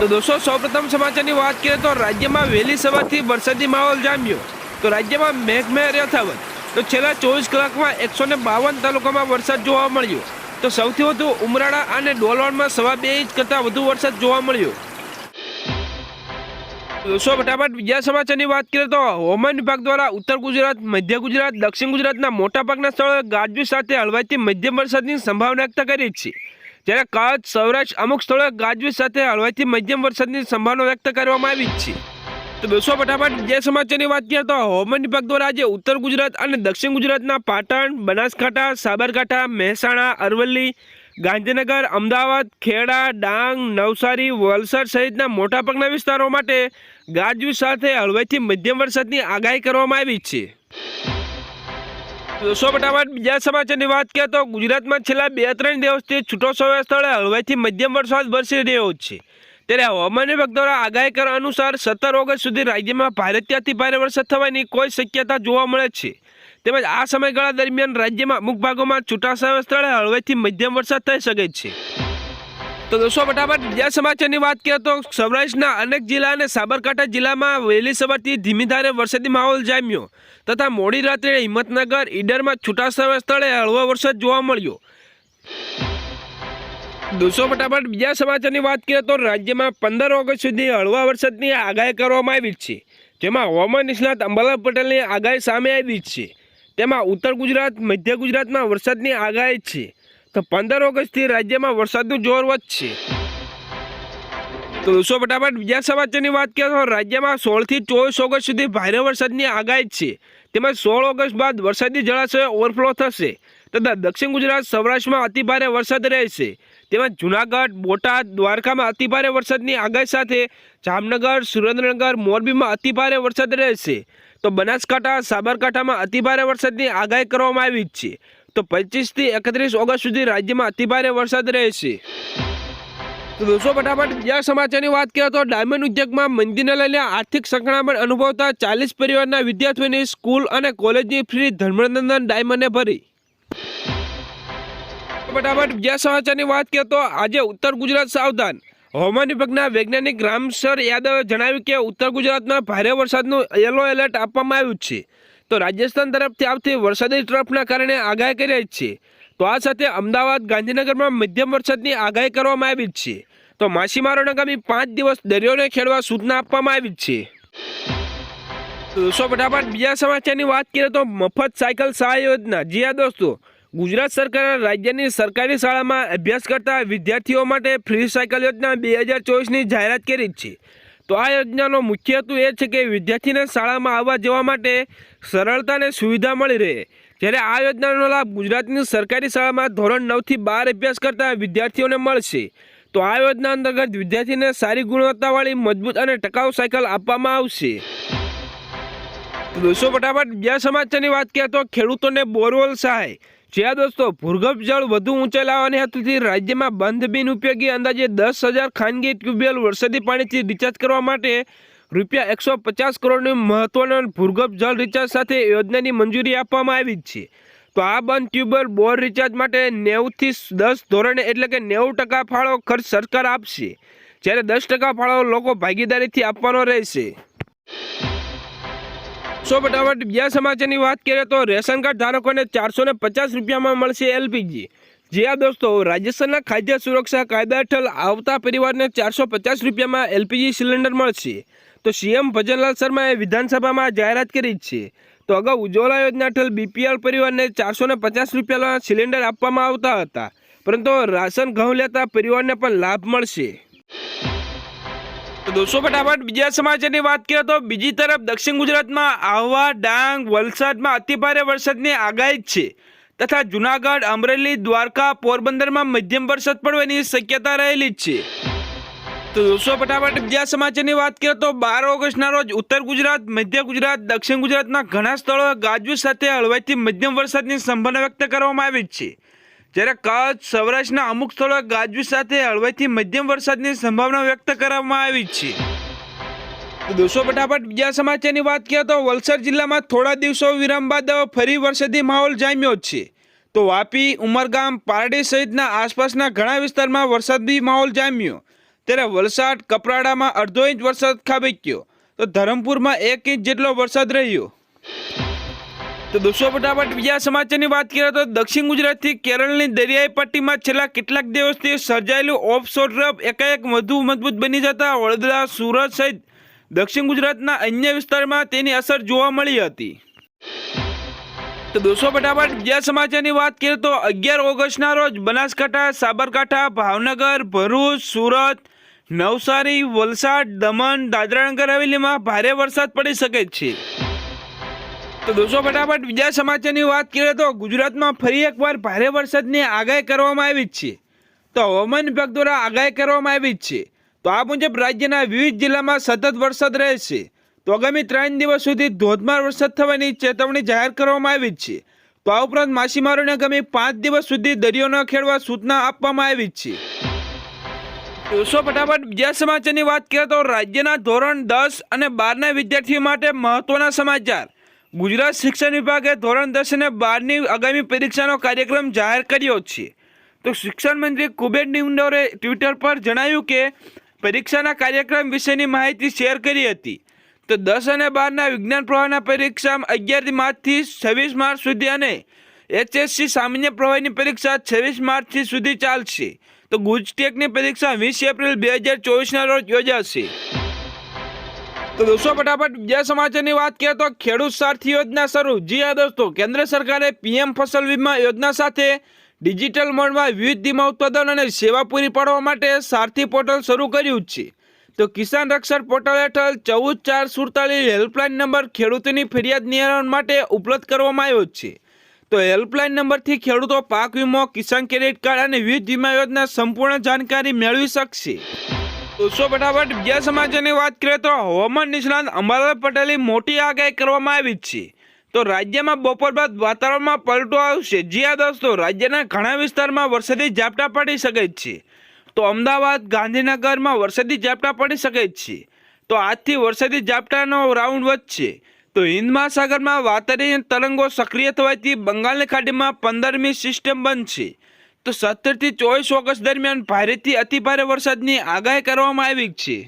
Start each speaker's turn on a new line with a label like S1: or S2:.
S1: તો દોસ્તો, સૌપ્રથમ સમાચારની વાત કરીએ તો રાજ્યમાં વહેલી સવારથી વરસાદી માહોલ જામ્યો. તો રાજ્યમાં મેઘમહેર યથાવત. તો છેલ્લા ચોવીસ કલાકમાં એકસો ને બાવન તાલુકામાં વરસાદ જોવા મળ્યો. તો સૌથી વધુ ઉમરાળા અને ડોલવણમાં સવા બે ઇંચ કરતાં વધુ વરસાદ જોવા મળ્યો. દોસ્તો, ફટાફટ બીજા સમાચારની વાત કરીએ તો હવામાન વિભાગ દ્વારા ઉત્તર ગુજરાત, મધ્ય ગુજરાત, દક્ષિણ ગુજરાતના મોટાભાગના સ્થળોએ ગાજવી સાથે હળવાથી મધ્યમ વરસાદની સંભાવના વ્યક્ત કરી છે. જ્યારે કચ્છ સૌરાષ્ટ્ર અમુક સ્થળોએ ગાજવીજ સાથે હળવાથી મધ્યમ વરસાદની સંભાવના વ્યક્ત કરવામાં આવી છે. તો દોસ્તો, ફટાફટ જે સમાચારની વાત કરીએ તો હવામાન વિભાગ દ્વારા આજે ઉત્તર ગુજરાત અને દક્ષિણ ગુજરાતના પાટણ, બનાસકાંઠા, સાબરકાંઠા, મહેસાણા, અરવલ્લી, ગાંધીનગર, અમદાવાદ, ખેડા, ડાંગ, નવસારી, વલસાડ સહિતના મોટાભાગના વિસ્તારો માટે ગાજવીજ સાથે હળવાથી મધ્યમ વરસાદની આગાહી કરવામાં આવી છે. દોસ્તો ફટાફટ બીજા સમાચારની વાત કરીએ તો ગુજરાતમાં છેલ્લા બે ત્રણ દિવસથી છૂટો છવાયા સ્થળે હળવાથી મધ્યમ વરસાદ વરસી રહ્યો છે. ત્યારે હવામાન વિભાગ દ્વારા આગાહી કરવા અનુસાર સત્તર ઓગસ્ટ સુધી રાજ્યમાં ભારેથી અતિ ભારે વરસાદ થવાની કોઈ શક્યતા જોવા મળે છે. તેમજ આ સમયગાળા દરમિયાન રાજ્યમાં અમુક ભાગોમાં છૂટાછવાયા સ્થળે હળવેથી મધ્યમ વરસાદ થઈ શકે છે. તો દોસ્તો, ફટાફટ બીજા સમાચારની વાત કરીએ તો સૌરાષ્ટ્રના અનેક જિલ્લા અને સાબરકાંઠા જિલ્લામાં વહેલી સવારથી ધીમી ધારે વરસાદી માહોલ જામ્યો તથા મોડી રાત્રે હિંમતનગર, ઈડરમાં છૂટાછવાયા સ્થળે હળવો વરસાદ જોવા મળ્યો. દોસ્તો, ફટાફટ બીજા સમાચારની વાત કરીએ તો રાજ્યમાં પંદર ઓગસ્ટ સુધી હળવા વરસાદની આગાહી કરવામાં આવી છે. જેમાં હવામાન નિષ્ણાત અંબાલાલ પટેલની આગાહી સામે આવી છે. તેમાં ઉત્તર ગુજરાત, મધ્ય ગુજરાતમાં વરસાદની આગાહી છે. તો પંદર ઓગસ્ટથી રાજ્યમાં વરસાદનું જોર વધશે. તો દોસ્તો, ફટાફટ બીજા સમાચારની વાત કરીએ તો રાજ્યમાં સોળથી ચોવીસ ઓગસ્ટ સુધી ભારે વરસાદની આગાહી છે. તેમજ સોળ ઓગસ્ટ બાદ વરસાદી જળાશયો ઓવરફ્લો થશે. તથા દક્ષિણ ગુજરાત, સૌરાષ્ટ્રમાં અતિભારે વરસાદ રહેશે. તેમજ જુનાગઢ, બોટાદ, દ્વારકામાં અતિભારે વરસાદની આગાહી સાથે જામનગર, સુરેન્દ્રનગર, મોરબીમાં અતિભારે વરસાદ રહેશે. તો બનાસકાંઠા, સાબરકાંઠામાં અતિભારે વરસાદની આગાહી કરવામાં આવી છે. તો પચીસથી એકત્રીસ ઓગસ્ટ સુધી રાજ્યમાં અતિભારે વરસાદ રહેશે. તો દોસ્તો, ફટાફટ બીજા સમાચારની વાત કરીએ તો ડાયમંડ ઉદ્યોગમાં મંદીને લઈને આર્થિક સંકળામણ અનુભવતા ચાલીસ પરિવારના વિદ્યાર્થીઓની સ્કૂલ અને કોલેજની ફી ધર્મનંદન ડાયમંડે ભરી. ફટાફટ બીજા સમાચારની વાત કરીએ તો આજે ઉત્તર ગુજરાત સાવધાન. હવામાન વિભાગના વૈજ્ઞાનિક રામસર યાદવે જણાવ્યું કે ઉત્તર ગુજરાતમાં ભારે વરસાદનું યલો એલર્ટ આપવામાં આવ્યું છે. તો રાજસ્થાન તરફથી આવતી વરસાદી ટ્રફના કારણે આગાહી કરી છે. તો આ સાથે અમદાવાદ, ગાંધીનગરમાં મધ્યમ વરસાદની આગાહી કરવામાં આવી છે. તો માછીમારોને આગામી પાંચ દિવસ દરિયોને ખેડવા સૂચના આપવામાં આવી છે. દોસ્તો, ફટાફટ બીજા સમાચારની વાત કરીએ તો મફત સાયકલ સહાય યોજના. જી હા દોસ્તો, ગુજરાત સરકારે રાજ્યની સરકારી શાળામાં અભ્યાસ કરતા વિદ્યાર્થીઓ માટે ફ્રી સાયકલ યોજના બે હજાર ચોવીસની જાહેરાત કરી છે. તો આ યોજનાનો મુખ્ય હેતુ એ છે કે વિદ્યાર્થીને શાળામાં આવવા જવા માટે સરળતા અને સુવિધા મળી રહે. જ્યારે આ યોજનાનો લાભ ગુજરાતની સરકારી શાળામાં ધોરણ નવથી બાર અભ્યાસ કરતા વિદ્યાર્થીઓને મળશે. તો આ યોજના અંતર્ગત વિદ્યાર્થીને સારી ગુણવત્તાવાળી, મજબૂત અને ટકાઉ સાયકલ આપવામાં આવશે. દોસ્તો, ફટાફટ, બીજા સમાચારની વાત કરીએ તો ખેડૂતોને બોરવેલ સહાય. જ્યાં દોસ્તો ભૂર્ગભ જળ વધુ ઊંચાઈ લાવવાની હેતુથી રાજ્યમાં બંધ બિન ઉપયોગી અંદાજે દસ હજાર ખાનગી ટ્યુબવેલ વરસાદી પાણીથી રિચાર્જ કરવા માટે રૂપિયા એકસો પચાસ કરોડની મહત્વના ભૂર્ગભ જળ રિચાર્જ સાથે યોજનાની મંજૂરી આપવામાં આવી છે. તો આ બંધ ટ્યુબવેલ બોર રિચાર્જ માટે નેવુંથી દસ ધોરણે એટલે કે નેવું ટકા ફાળો ખર્ચ સરકાર આપશે. જ્યારે દસ ટકા ફાળો લોકો ભાગીદારીથી આપવાનો રહેશે. સો ફટાફટ બીજા સમાચારની વાત કરીએ તો રેશન કાર્ડ ધારકોને ચારસો ને પચાસ રૂપિયામાં મળશે એલપીજી. જી હા દોસ્તો રાજસ્થાનના ખાદ્ય સુરક્ષા કાયદા હેઠળ આવતા પરિવારને ચારસો પચાસ રૂપિયામાં એલપીજી સિલિન્ડર મળશે. તો સીએમ ભજનલાલ શર્માએ વિધાનસભામાં જાહેરાત કરી છે. તો અગાઉ ઉજ્જવલા યોજના હેઠળ બીપીએલ પરિવારને ચારસો ને પચાસ રૂપિયાના સિલિન્ડર આપવામાં આવતા હતા. પરંતુ રાશન ઘઉં લેતા પરિવારને પણ લાભ મળશે. તો દોસ્તો ફટાફટ બીજા સમાચારની વાત કરીએ તો બીજી તરફ દક્ષિણ ગુજરાતમાં આહવા, ડાંગ, વલસાડમાં અતિભારે વરસાદની આગાહી છે. તથા જુનાગઢ, અમરેલી, દ્વારકા, પોરબંદરમાં મધ્યમ વરસાદ પડવાની શક્યતા રહેલી જ છે. તો દોસ્તો ફટાફટ બીજા સમાચારની વાત કરીએ તો બાર ઓગસ્ટના રોજ ઉત્તર ગુજરાત, મધ્ય ગુજરાત, દક્ષિણ ગુજરાતના ઘણા સ્થળોએ ગાજવીજ સાથે હળવાથી મધ્યમ વરસાદની સંભાવના વ્યક્ત કરવામાં આવી છે. જ્યારે કચ્છ, સૌરાષ્ટ્રના અમુક સ્થળોએ ગાજવીજ સાથે હળવાથી મધ્યમ વરસાદની સંભાવના વ્યક્ત કરવામાં આવી છે. દોસ્તો, ફટાફટ બીજા સમાચારની વાત કરીએ તો વલસાડ જિલ્લામાં થોડા દિવસો વિરામ બાદ ફરી વરસાદી માહોલ જામ્યો છે. તો વાપી, ઉમરગામ, પારડી સહિતના આસપાસના ઘણા વિસ્તારમાં વરસાદી માહોલ જામ્યો.
S2: ત્યારે વલસાડ, કપરાડામાં અડધો ઇંચ વરસાદ ખાબક્યો. તો ધરમપુરમાં એક ઇંચ જેટલો વરસાદ રહ્યો. તો દોસ્તો, ફટાફટ બીજા સમાચારની વાત કરીએ તો દક્ષિણ ગુજરાતથી કેરળની દરિયાઈ પટ્ટીમાં છેલ્લા કેટલાક દિવસથી સર્જાયેલું ઓફશોર ટ્રફ એકાએક વધુ મજબૂત બની જતા વડોદરા, સુરત સહિત દક્ષિણ ગુજરાતના અન્ય વિસ્તારમાં તેની અસર જોવા મળી હતી. તો દોસ્તો, ફટાફટ બીજા સમાચારની વાત કરીએ તો અગિયાર ઓગસ્ટના રોજ બનાસકાંઠા, સાબરકાંઠા, ભાવનગર, ભરૂચ, સુરત, નવસારી, વલસાડ, દમણ, દાદરાનગર હવેલીમાં ભારે વરસાદ પડી શકે છે. તો દોસ્તો ફટાફટ બીજા સમાચારની વાત કરીએ તો ગુજરાતમાં ફરી એકવાર ભારે વરસાદની આગાહી કરવામાં આવી છે. તો હવામાન વિભાગ દ્વારા આગાહી કરવામાં આવી જ છે. તો આ મુજબ રાજ્યના વિવિધ જિલ્લામાં સતત વરસાદ રહેશે. તો આગામી ત્રણ દિવસ સુધી ધોધમાર વરસાદ થવાની ચેતવણી જાહેર કરવામાં આવી જ છે. તો આ ઉપરાંત માછીમારોને આગામી પાંચ દિવસ સુધી દરિયો ન ખેડવા સૂચના આપવામાં આવી છે. દોસ્તો ફટાફટ બીજા સમાચારની વાત કરીએ તો રાજ્યના ધોરણ દસ અને બારના વિદ્યાર્થીઓ માટે મહત્વના સમાચાર. ગુજરાત શિક્ષણ વિભાગે ધોરણ દસ અને બારની આગામી પરીક્ષાનો કાર્યક્રમ જાહેર કર્યો છે. તો શિક્ષણ મંત્રી કુબેર નિંદોરે ટ્વિટર પર જણાવ્યું કે, પરીક્ષાના કાર્યક્રમ વિશેની માહિતી શેર કરી હતી. તો દસ અને બારના વિજ્ઞાન પ્રવાહના પરીક્ષા અગિયાર માર્ચથી છવ્વીસ માર્ચ સુધી અને એચએસસી સામાન્ય પ્રવાહની પરીક્ષા છવ્વીસ માર્ચથી સુધી ચાલશે. તો ગુજટેકની પરીક્ષા વીસ એપ્રિલ બે હજાર ચોવીસના રોજ યોજાશે. તો દોસ્તો, ફટાફટ બીજા સમાચારની વાત કરીએ તો ખેડૂત સારથી યોજના શરૂ. જી હા દોસ્તો, કેન્દ્ર સરકારે પીએમ ફસલ વીમા યોજના સાથે ડિજિટલ મોડમાં વિવિધ વીમા ઉત્પાદન અને સેવા પૂરી પાડવા માટે સારથી પોર્ટલ શરૂ કર્યું છે. તો કિસાન રક્ષણ પોર્ટલ હેઠળ ચૌદ ચાર સુડતાલીસ હેલ્પલાઇન નંબર ખેડૂતોની ફરિયાદ નિવારણ માટે ઉપલબ્ધ કરવામાં આવ્યો છે. તો હેલ્પલાઇન નંબરથી ખેડૂતો પાક વીમો, કિસાન ક્રેડિટ કાર્ડ અને વિવિધ વીમા યોજના સંપૂર્ણ જાણકારી મેળવી શકશે. દોસ્તો ફટાફટ બીજા સમાચારની વાત કરીએ તો હવામાન નિષ્ણાંત અંબાલાલ પટેલની મોટી આગાહી કરવામાં આવી છે. તો રાજ્યમાં બપોર બાદ વાતાવરણમાં પલટો આવશે. જી આ દોસ્તો, રાજ્યના ઘણા વિસ્તારમાં વરસાદી ઝાપટા પડી શકે છે. તો અમદાવાદ, ગાંધીનગરમાં વરસાદી ઝાપટા પડી શકે છે. તો આજથી વરસાદી ઝાપટાનો રાઉન્ડ વધશે. તો હિન્દ મહાસાગરમાં વાતાવરણીય તરંગો સક્રિય થવાથી બંગાળની ખાડીમાં પંદરમી સિસ્ટમ બનશે તો સત્તરથી ચોવીસ ઓગસ્ટ દરમિયાન ભારેથી અતિભારે વરસાદની આગાહી કરવામાં આવી છે.